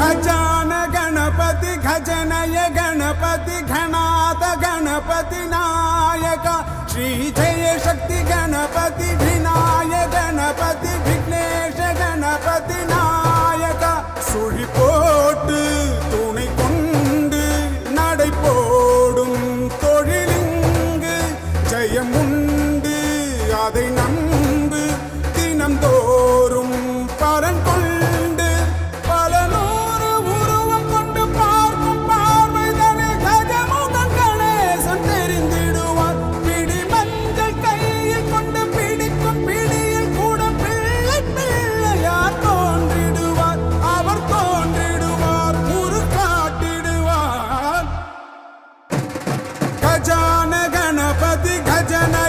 खजान गणपति खजनय गणपति घनाथ गणपति नायक श्री जय शक्ति गणपति विनाय गणपति विघ्नेश गणपति नायक सुळि போட்டு துணை கொண்டு நடை போடும் தொழிலிங்கு ஜெயமுண்டு அதை நம்ப